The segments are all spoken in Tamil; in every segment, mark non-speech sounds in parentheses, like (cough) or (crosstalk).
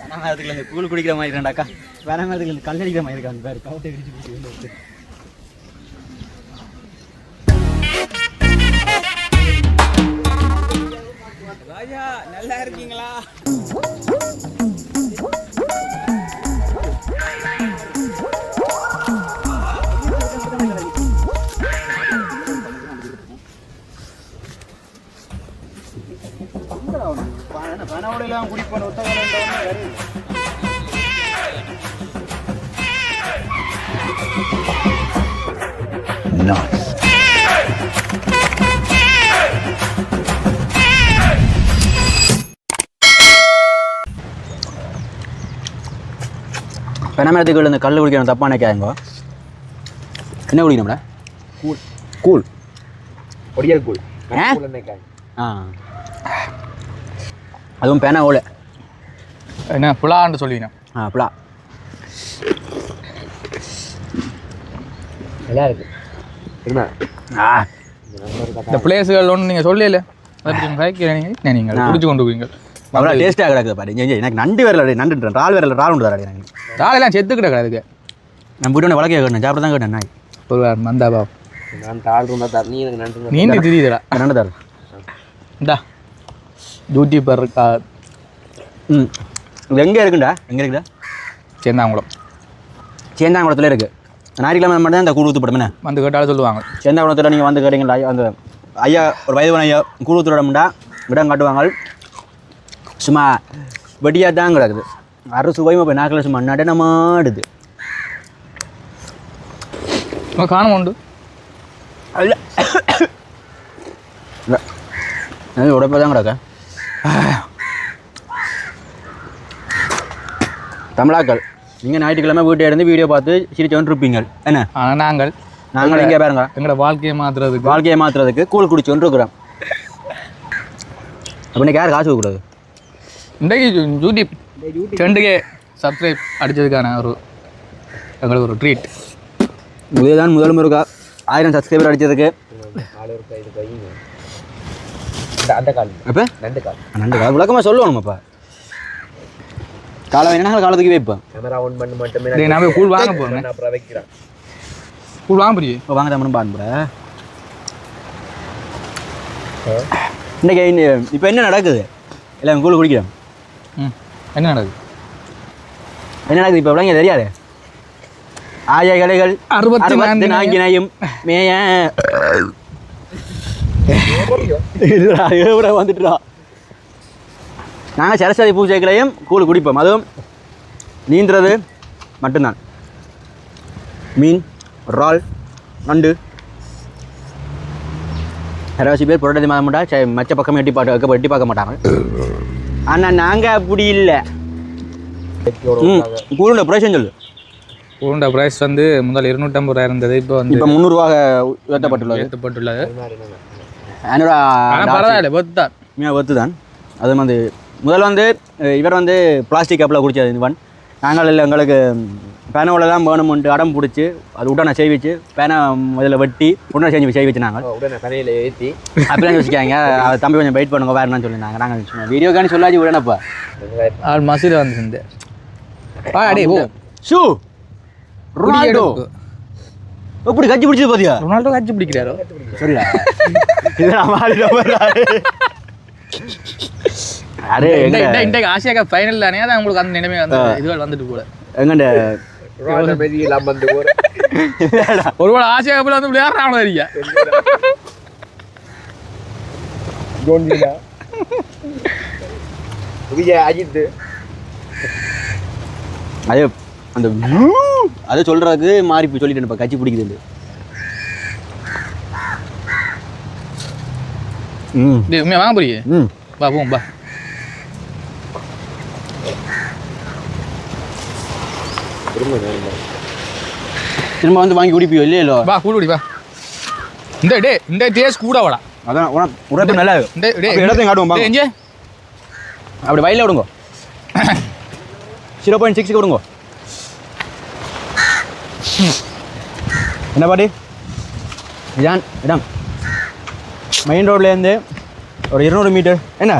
பனை மரத்துக்குள்ள இந்த கூழ் குடிக்கிற மாதிரி இருக்காண்டாக்கா பனை மரத்துக்குள்ள இந்த கல் அடிக்கிற மாதிரி இருக்கான் பேர் கவுட்டை விரிச்சு பிடிச்சி வெளில விட்டு ராஜா நல்லா இருக்கீங்களா? பனோடலாம் குடிப்போம் ஒத்த பெனமரத்துக்குள்ள இந்த கல் குடிக்கணும்? தப்பா நினைக்காதுங்க என்ன குடிக்கணும்டா? கூழ். கூழ். கூழ். ஆ? அதுவும் பேனா ஓலை. என்ன புலான்னு சொல்லினேன் ஆ அப்படா நல்லா இருக்கு. என்ன? ஆ. இந்த பிளேஸுகள் ஒன்று நீங்கள் சொல்லல நீங்கள். குடிச்சு கொண்டு போவீங்க. அவ்வளோ டேஸ்ட்டாக கிடக்குது பாரு. இங்கே எனக்கு நண்டு வரல நண்டுன்றேன் ரால் வரல ரால் உண்டு தராடி எனக்கு. ராலெல்லாம் செத்து கிடக்கு அதுக்கு. நான் போய்ட்டு வழக்கே கேட்டேன் சாப்பிட தான் கேட்டேன் நாய். ஒரு மந்தாபா நான் தாழ் இருந்தா தர நீ எனக்கு நன்றி நீந்தி தெரியுதுடா. நண்டு தர. இந்தா. யூடியூபர் இருக்கா ம். இது எங்கே இருக்குண்டா? எங்கே இருக்குடா? சேர்ந்தாங்குளம் சேந்தாங்குளத்தில் இருக்குது ஞாயிற்றுக்கிழமை மட்டும் தான் இந்த கூழ் ஊற்றுப்படும் வந்து கேட்டாலும் சொல்லுவாங்க. சேந்தாங்குளத்தில் நீங்கள் வந்து கேட்டீங்களா? ஐயா, அந்த ஐயா ஒரு வயது ஐயா கூழ் ஊற்றுறோம்டா இடம் காட்டுவாங்க. சும்மா வெடியாக தான் கிடக்குது. அரை சுவையும் இப்போ நாக்கில் சும்மா நடனமாடுது. காணும் உண்டு. இல்லை உடப்ப தான் கிடக்க? தமிழாக்கள். நீங்கள் ஞாயிற்றுக்கிழமை வீட்டை இருந்து வீடியோ பார்த்து சிரிச்சவன் இருப்பீங்க என்ன? ஆனால் நாங்கள். நாங்கள் இங்கே பாருங்க. எங்களோட வாழ்க்கையை மாற்றுறதுக்கு வாழ்க்கையை மாற்றுறதுக்கு கூழ் குடிச்சோன்னு இருக்கிறோம் அப்போ யார் காசு கொடுக்கூடாது இன்றைக்கு யூடியூப் ரெண்டுக்கே சப்ஸ்கிரைப் அடித்ததுக்கான ஒரு எங்களுக்கு ஒரு ட்ரீட் இதுதான் முதல் முருகா. ஆயிரம் சப்ஸ்கிரைபர் அடித்ததுக்கு அந்த கால் அப்போ? ரெண்டு கால். நண்டு கால. விளக்கமாக சொல்லுவோம் அப்போ காலை என்ன காலத்துக்கு வைப்போம் கேமரா ஆன் பண்ண மட்டுமே டேய், நான் போய் கூழ் வாங்க போறேன். நான் அப்புறம் வைக்கிறேன் கூழ் வாங்க போறியே இப்போ வாங்க தமிழும் பான்புற இன்னைக்கு இப்போ என்ன நடக்குது இல்லை கூழ் குடிக்கிறோம் ம் என்ன நடக்குது என்ன நடக்குது இப்போ விளங்க தெரியாது ஆய கலைகள் அறுபத்தி நான்கு நான்கினையும் மேய வந்துட்டுடா நாங்கள் சரஸ்வதி பூஜைகளையும் கூழ் குடிப்போம். அதுவும் நீந்துறது மட்டும்தான். மீன் இறால் நண்டு. அரைவாசி பேர் புரட்டாதி மாதம் மட்டும் மச்ச பக்கம் எட்டி பார்க்க எட்டி பார்க்க மாட்டாங்க. ஆனால் நாங்கள் அப்படி இல்லை. கூழுண்ட ப்ரைஷன் சொல்லு. உருண்டை ப்ரைஸ் வந்து முதல் இருநூற்றம்பது ரூபா இருந்தது. இப்போ வந்து இப்போ முந்நூறுரூவா உயர்த்தப்பட்டுள்ளது. என்னோட ஆனால் பரவாயில்ல பத்து தான் ஒத்து தான் அது வந்து முதல்ல வந்து இவர் வந்து பிளாஸ்டிக் கப்பில் குடித்தது இவன் நாங்கள் இல்லை எங்களுக்கு பேனோவில் தான் வேணும்ன்ட்டு அடம் பிடிச்சி அது உடனே செய்விச்சு பேனை இதில் வெட்டி உடனே செஞ்சு செய்விச்சு நாங்கள். உடனே கரையில் ஏற்றி அப்படிலாம் யோசிக்காங்க அது தம்பி கொஞ்சம் வெயிட் பண்ணுங்க வேறு என்னன்னு சொல்லியிருந்தாங்க. நாங்கள் வீடியோக்கானு சொல்லாச்சு விடனப்பா ஆள் மசில் வந்து செஞ்சு வா அடே ஓ ஷூ! ரொனால்டோ. எப்படி கட்சி பிடிச்சது பாத்தியா? ரொனால்டோ காட்சி பிடிக்கிறாரோ? சரிடா. இதெல்லாம் அரே இந்த இன்றைக்கு ஆசியா கப் ஃபைனல் தானே அதான் உங்களுக்கு அந்த நிலைமை வந்து இதுகள் வந்துட்டு போல. எங்கண்ட மெதியெல்லாம் வந்து ஒரு ஒருவேளை ஆசியா கப்பில் வந்து விளையாடுறாங்களோ இருக்கா? ஜோன்வினா விஜய் அஜித் அது அந்த அதை சொல்றதுக்கு மாறி போய் சொல்லிட்டேன் கட்சி பிடிக்குது ம் வாங்க போறியே ம். வா போவோம் பா திரும்ப வந்து வாங்கி குடிப்பியோ? இல்லையோ இல்லோ வா கூடு குடி வா. இந்த டே இந்த டேஸ் கூட வாடா. அதான் உனக்கு உனக்கு நல்லா இந்த டே இடத்தையும் காட்டுவோம் பாங்க. எங்கே அப்படி வயலில் விடுங்க. ஜீரோ பாயிண்ட் (coughs) சிக்ஸ்க்கு விடுங்க. என்ன பாட்டி? இதான் இடம். மெயின் ரோட்லேருந்து ஒரு இருநூறு மீட்டர் என்ன?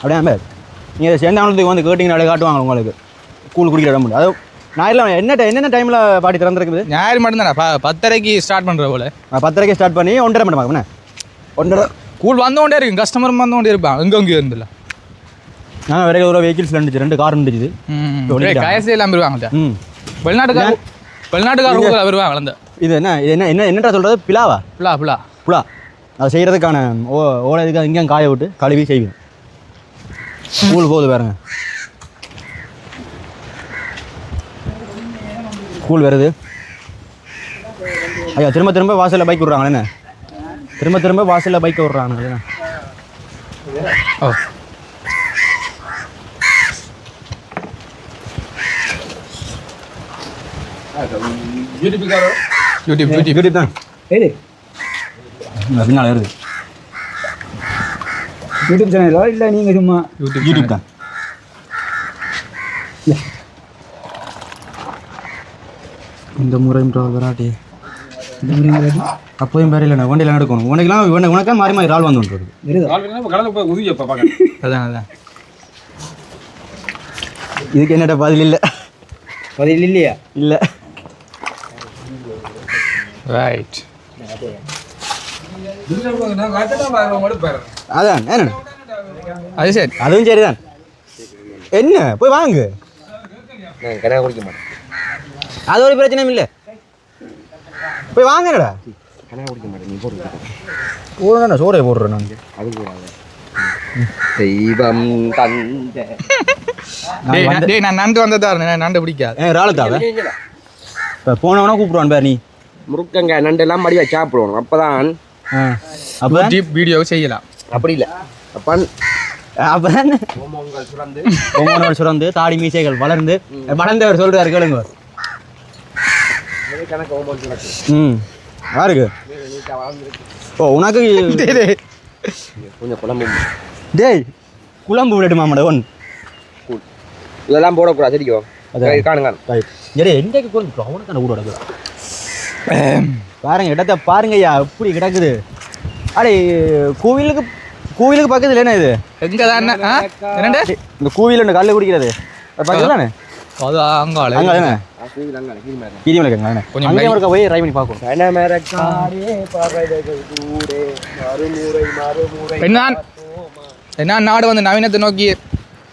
அப்படியே நீங்கள் சேர்ந்தாங்களத்துக்கு வந்து கேட்டிங்கனாலே காட்டுவாங்க உங்களுக்கு. கூழ் குடிக்கிற இடம். அது ஞாயிறுல என்ன என்னென்ன டைமில் பாட்டி திறந்துருக்குது? ஞாயிறு மட்டும்தானே ப பத்தரைக்கு ஸ்டார்ட் பண்ணுற போல. பத்தரைக்கு ஸ்டார்ட் பண்ணி ஒன்றரை மணி என்ன? ஒன்றரை கூழ் வந்தோண்டே இருக்கும் கஸ்டமரும் வந்தோண்டே இருப்பான் எங்கே அங்கேயும் இருந்தில்ல நாங்கள் வேற ஒரு வெஹிக்கிள்ஸ் இருந்துச்சு ரெண்டு கார் இருந்துச்சு. கயசி எல்லாம் வருவாங்கல்ல ம். வெளிநாட்டுக்கார வெளிநாட்டுக்காரங்க வருவாங்க வளர்ந்த. இது என்ன இது என்ன என்ன என்னடா சொல்கிறது பிலாவா புலா புலா. புலா. அதை செய்கிறதுக்கான ஓ ஓலை இதுக்கு இங்கேயும் காய விட்டு கழுவி செய்வேன். கூழ் போகுது பாருங்க. கூழ் வருது ஐயா திரும்ப திரும்ப வாசலில் பைக் விட்றாங்க என்ன? திரும்ப திரும்ப வாசலில் பைக் விட்றாங்க என்ன? ஓ. யூடியூப் யூடியூப் யூடியூப் தான். ஏது பின்னால் வருது யூடியூப் சேனலா இல்லை நீங்கள் சும்மா யூடியூப் யூடியூப் தான். இந்த முறை வராட்டி. இந்த மாதிரி மாதிரி அப்போயும் பேர் இல்லை வண்டியில் எடுக்கணும். உனக்கெல்லாம் உனக்கு உனக்கா மாறி மாறி ரால் வந்து வருதா (laughs) அதான் அதான். இதுக்கு என்னட்ட பதில் இல்லை? பதில் இல்லையா? இல்லை. ரைட் அதான் என்ன அது சரி. அதுவும் சரிதான். என்ன? போய் வாங்கு. நான் கனகா குடிக்க மாட்டேன். அது ஒரு பிரச்சனையும் இல்லை. போய் வாங்கடா. போடுறேன் சோறையை போடுறேன் நான். அது தெய்வம் தந்த டேய் நான் நண்டு வந்ததா இருந்தேன் நண்டு பிடிக்காது. ஏன் ராளத்தாவ இப்போ போனவனா கூப்பிடுவான் பேர் நீ. முருக்கங்க நண்டெல்லாம் மடிவா சாப்பிடுவோம். அப்பதான் அப்போ யூடியூப் வீடியோ செய்யலாம். அப்படி இல்லை. அப்பன் அப்போ ஹோமோன்கள் சுரந்து. சுரந்து தாடி மீசைகள் வளர்ந்து வளர்ந்தவர் சொல்றாரு கேளுங்க. ம். யாருக்கு? ஓ உனக்கு. (laughs) கொஞ்சம் குழம்பு. டேய் குழம்பு விடட்டுமா மாட ஒன். கூழ். இதெல்லாம் போடக்கூடாது சரிக்கோ காணும் சரி குழம்பு பாருங்க இடத்த பாருங்க ஐயா. எப்படி கிடக்குது. அடே கோவிலுக்கு கோவிலுக்கு பக்கத்துல என்ன இது? எங்க தான் இந்த கோவில் கல்ல குடிக்கிறது. தானே? அது அங்கால அங்கே அங்கே கீழ் மேலே கீரி மலைக்குங்க கொஞ்சம் அங்கே இருக்க போய் ட்ரை பண்ணி மறுமுறை என்ன நாடு வந்து நவீனத்தை நோக்கி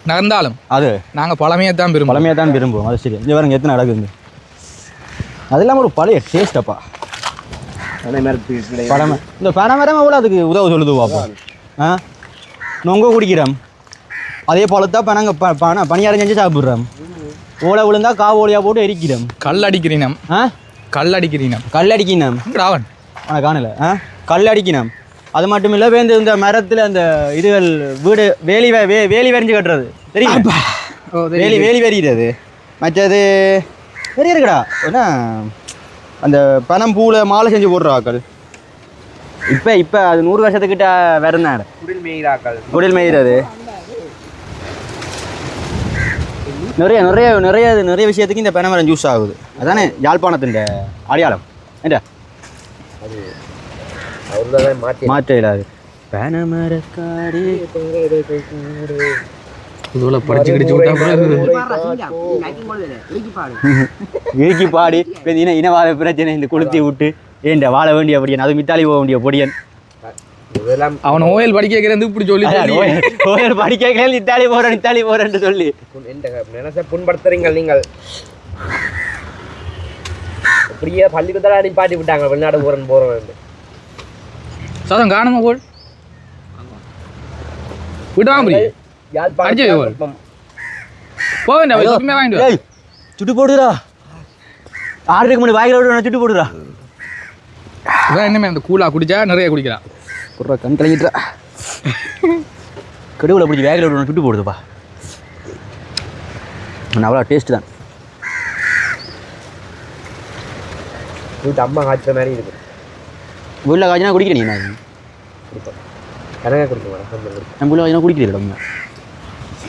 நகர்ந்தாலும் அது. நாங்க பழமையை தான் விரும்புவோம். பழமையாக தான் விரும்புவோம். அது சரி. இங்கே பாருங்க எத்தனை நடக்குது அது இல்லாமல் ஒரு பழைய டேஸ்ட் அப்பா. பழமை. இந்த பனைமரம் எவ்வளோ அதுக்கு உதவ சொல்லுது பாப்பா. ஆ? நொங்க குடிக்கிறோம். அதே போலத்தான் இப்போ நாங்கள் ப பண பணியாரம் செஞ்சு சாப்பிட்றோம். ஓலை விழுந்தா காவு ஓலையாக போட்டு எரிக்கிறோம் கல் அடிக்கிறீனம் ஆ? கல் அடிக்கிறீனம் கல் அடிக்கணும் ராவன் ஆனால் காணல. ஆ? கல் அடிக்கணும் அது மட்டும் இல்லை வேந்து இந்த மரத்தில் அந்த இதுகள் வீடு வேலி வே வே- வேலி வரைஞ்சு கட்டுறது. தெரியும்? வேலி வேலி வெறிகிறது மற்றது வெறி இருக்குடா. என்ன? அந்த பனம் பூவில் மாலை செஞ்சு போடுற ஆக்கள். இப்போ இப்போ அது நூறு வருஷத்துக்கிட்ட வருந்தாடு குடில் மேய்தாக்கள் குடில் மேய்கிறது நிறைய நிறைய நிறைய நிறைய விஷயத்துக்கு இந்த பனைமரம் ஜூஸ் ஆகுது. அதானே? யாழ்ப்பாணத்தின் அடையாளம். என்ன மாற்றி இல்லாது பனைமரக்காடு. இதுல படிச்சு கிடிச்சு பாடி. இன இனவாத பிரச்சனை இந்த கொளுத்தி விட்டு. ஏண்ட வாழ வேண்டிய பொடியன் அது மித்தாலி போக வேண்டிய பொடியன். இதெல்லாம் அவன் ஓயல் படிக்க வைக்கிறது இப்படி சொல்லி கோயில் படிக்க இத்தாலி போறேன் இத்தாலி போறேன்னு சொல்லி. நினைச்ச புண்படுத்துறீங்கள் நீங்கள். அப்படியே பள்ளிக்கூடத்தில் அனுப்பாட்டி விட்டாங்க வெளிநாடு போறேன் போறேன் சதம் காணுங்க போல். விடுவான் புரிய அடிச்சு வை போல். போக வேண்டாம் எப்பவுமே வாங்கிட்டு வா. ஏய் சுட்டு போடுறா. மணி வாயில விட்டு சுட்டு போடுறா. இவன் என்னமே அந்த கூலா குடிச்சா நிறைய குடிக்கிறான் குடுறா கண் கலங்கிட்டுறா கடுவில் பிடிச்சி வேகல விட்டு சுட்டு போடுதுப்பா. நான் அவ்வளோ டேஸ்ட் தான். வீட்டு அம்மா காய்ச்சற மாதிரி இருக்கு. வீட்டில் காய்ச்சினா குடிக்கிறேன் நீ நான் கனகா குடிக்க மாட்டேன் நம்ம வீட்டில் காய்ச்சினா குடிக்கிறேன் நம்ம.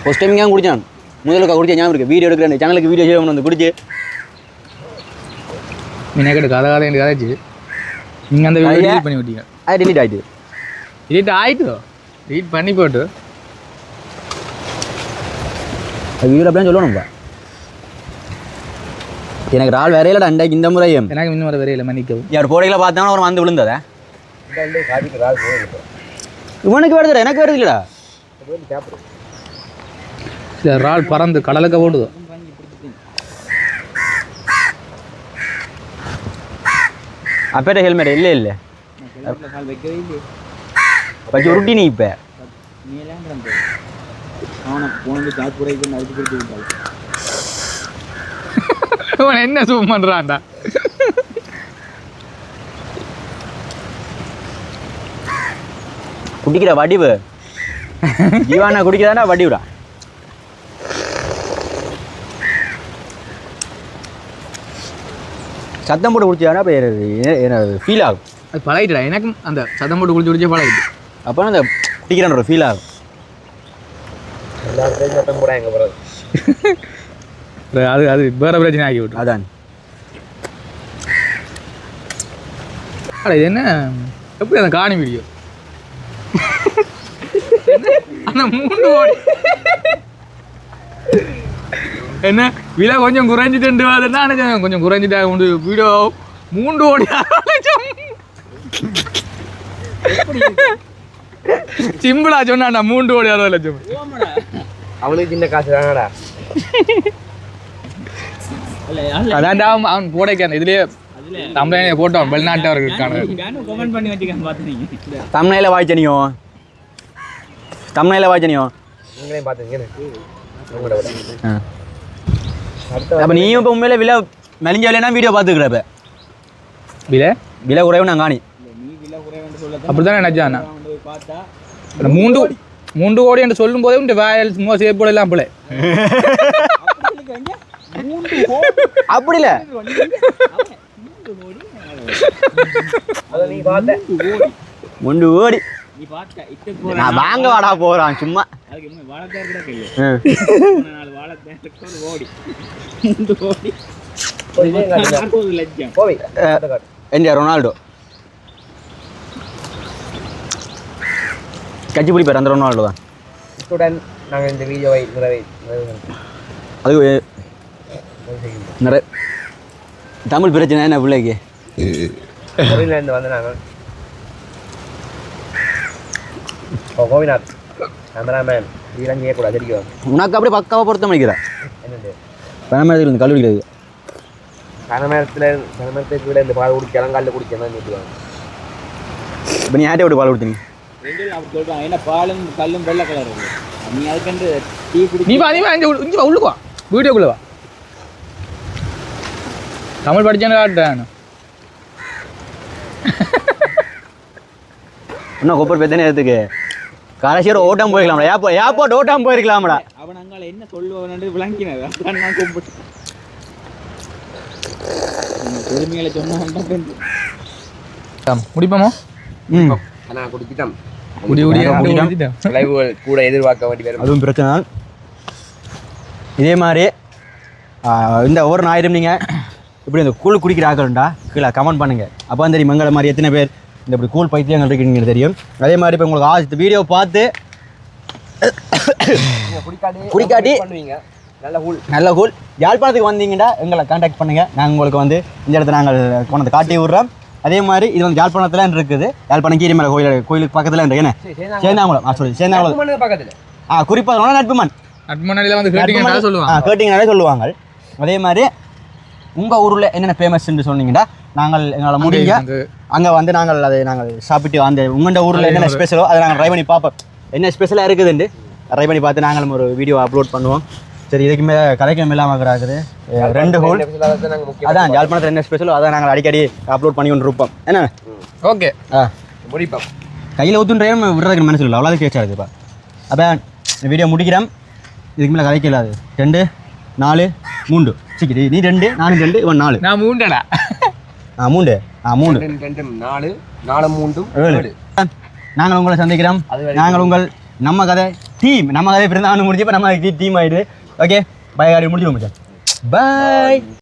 ஃபஸ்ட் டைம் ஏன் குடிச்சான்? முதலுக்கா குடிச்சா ஞாபகம் இருக்கு. வீடியோ எடுக்கிறேன் சேனலுக்கு வீடியோ செய்யணும் வந்து குடிச்சு. மினக்கெட்டு கதை கதை எனக்கு கதைச்சு. நீங்கள் அந்த வீடியோ பண்ணி விட்டீங்க. அது டெலிட் ஆயிடுது delete ஆயிட்டு delete பண்ணி போட்டு. வீடு அப்படியே சொல்லணும்ப்பா எனக்கு ரால் வேறையில அண்டைக்கு இந்த முறையும். எனக்கு இன்னும் வர வரையில மன்னிக்கவும். யார் போடையில் பார்த்தாலும் ஒரு வந்து விழுந்ததே? இந்த ரால் இவனுக்கு வருதுடா எனக்கு வருது இல்லடா. இறால் பறந்து கடலுக்கு ஓடுது. அப்பேட்ட ஹெல்மெட் இல்லை இல்லை. வச்சு உருட்டி நீ இப்போ. என்ன சூம் பண்றான்டா? குடிக்கிற வடிவு. ஜீவானா குடிக்கிறானா வடிவுடா. சத்தம் போட்டு குடிச்சானா இப்போ ஃபீல் ஆகும். அது பழகிட்டா எனக்கும் அந்த சத்தம் போட்டு குளிச்சு குடிச்சே பழகிட்டு. அப்போ அந்த ஒரு ஃபீல் ஆகும். அது அது வேற பிரச்சனை ஆகி விட்டு அதான். அட இது என்ன? எப்படி அந்த காணி வீடியோ? அந்த மூணு ஓடி. என்ன? விலை கொஞ்சம் குறைஞ்சிட்டு வாதுன்னா கொஞ்சம் குறைஞ்சிட்டா உண்டு. வீடியோ மூன்று ஓடி. சிம்பிளா சொன்னாண்டா மூன்று கோடி அறுபது லட்சம். அவனுக்கு சின்ன காசு தானடா. அதான்டா அவன் போடைக்கான இதுலயே தமிழனைய போட்டோம் வெளிநாட்டவர்கள் இருக்கான தமிழையில் வாய்ச்சனியோ தமிழையில் வாய்ச்சனியோ அப்போ நீயும் இப்போ உண்மையில விலை மெலிஞ்ச விலைனா வீடியோ பார்த்துக்கிறப்ப விலை? விலை குறைவு நான் காணி. அப்படித்தானே நினைச்சான் அந்த மூன்று மூன்று கோடி. என்று சொல்லும் போதே இந்த வாயல் சும்மா சேப்போட எல்லாம் பிள்ளை அப்படி இல்லை. ஓடி நான் வாங்க வாடா போகிறான் சும்மா. எந்த ரொனால்டோ. கட்சி பிடிப்பார் அந்த ரொனால்டோ தான் இத்துடன் நாங்கள் இந்த வீடியோவை நிறைவே அது நிறைய தமிழ் பிரச்சனை என்ன பிள்ளைக்கு? வெளியிலேருந்து வந்து நாங்கள் கோவிநாத் கேமராமேன் இதெல்லாம் செய்யக்கூடாது தெரியும். உனக்கு அப்படியே பக்காவாக பொருத்தம் பண்ணிக்கிறேன் என்னது? பணமேரத்தில் இருந்து கல்லூரிக்கிறது கனமரத்தில் கனமரத்துக்கு விட இந்த பால் குடிக்க இளங்காலில் குடிக்க தான் சொல்லுவாங்க? இப்போ நீ யார்ட்டே விட்டு பால் கொடுத்தீங்க. பாலும் கல்லும் வெள்ளை கலர் இருக்கு. நீ அதுக்கென்று டீ குடி நீ வா நீ வா இங்க வா உள்ளுக்கு வா. வீடியோக்குள்ள வா. தமிழ் படிச்சேன்னு காட்டுறேன் (laughs) இன்னும் கொப்பர் பெத்தனே எடுத்துக்கு கடைசியோட ஓட்டம் போயிருக்கலாம்டா. ஏப்போ ஏப்போட் ஓட்டம் போயிருக்கலாம்டா. அவன் அங்கால என்ன சொல்லுவான்னு விளங்கினது. அதான் நான் கும்பிட்டு பெருமைகளை சொன்னான் முடிப்போமோ? ம். ஆனால் குடிச்சிட்டோம். விளைவுகள் (laughs) கூட எதிர்பார்க்க வேண்டி வரும். அதுவும் பிரச்சனை தான். இதே மாதிரி இந்த ஒவ்வொரு ஞாயிறும் நீங்கள் இப்படி இந்த கூழ் குடிக்கிற ஆக்கணும்டா கீழே கமெண்ட் பண்ணுங்கள் அப்போ தெரியும் எங்களை மாதிரி எத்தனை பேர் இந்த இப்படி கூழ் பைத்தியங்கள் இருக்கீங்கன்னு தெரியும். அதே மாதிரி இப்போ உங்களுக்கு ஆ வீடியோ பார்த்து பண்ணுவீங்க. நல்ல ஹூல் நல்ல கூழ். யாழ்ப்பாணத்துக்கு வந்தீங்கன்னா எங்களை காண்டாக்ட் பண்ணுங்கள் நாங்கள் உங்களுக்கு வந்து இந்த இடத்த நாங்கள் கொண்டு காட்டி விட்றோம். அதே மாதிரி இது வந்து யாழ்ப்பாணத்தில் இருக்குது. யாழ்ப்பாணம் கீரிமலை கோயில் கோயிலுக்கு பக்கத்தில் இருக்கு. என்ன? சேந்தாங்குளம் ஆ சொல்லி சேந்தாங்குளம் பக்கத்தில். ஆ குறிப்பாக நட்புமன். வந்து சொல்லுவாங்க? கேட்டிங்கனாலே சொல்லுவாங்க? அதே மாதிரி உங்கள் ஊரில் என்னென்ன ஃபேமஸ்ன்னு சொன்னீங்கன்னா நாங்கள் எங்களால் முடிஞ்ச வந்து அங்கே வந்து நாங்கள் அதை நாங்கள் சாப்பிட்டு அந்த உங்களோட ஊரில் என்னென்ன ஸ்பெஷலோ அதை நாங்கள் ட்ரை பண்ணி பார்ப்போம். என்ன ஸ்பெஷலாக இருக்குதுண்டு ட்ரை பண்ணி பார்த்து நாங்களும் ஒரு வீடியோ அப்லோட் பண்ணுவோம். சரி இதுக்கு மேலே கதைக்கம் இல்லாமல் அஹ் ரெண்டு ஹோல் அதான் யாழ்ப்பாணத்தில் என்ன ஸ்பெஷலோ அதை நாங்கள் அடிக்கடி அப்லோட் பண்ணி கொண்டு இருப்போம் என்ன ஓகே. ஆ. முடிப்போம். கையில் ஊற்றுன்றேன் விடுறதுக்கு மனசு இல்லை அவ்வளோ கேட்சா இருக்குப்பா அப்போ வீடியோ முடிக்கிறேன். இதுக்கு மேலே கதைக்க இல்லாது. ரெண்டு நாலு மூன்று. சரி நீ ரெண்டு நானும் ரெண்டு இவன் நாலு. நான் மூண்டடா ஆ மூன்று. ஆ மூணு ரெண்டு நாலு நாலு மூன்றும் ஏழு. நாங்கள் உங்களை சந்திக்கிறோம். நாங்கள் உங்கள் நம்ம கதை டீம் நம்ம கதை பிறந்தாலும் முடிஞ்சு இப்போ நம்ம டீம் ஆயிடுது. ஓகே பை காடி முடிச்சு மச்சான் பாய்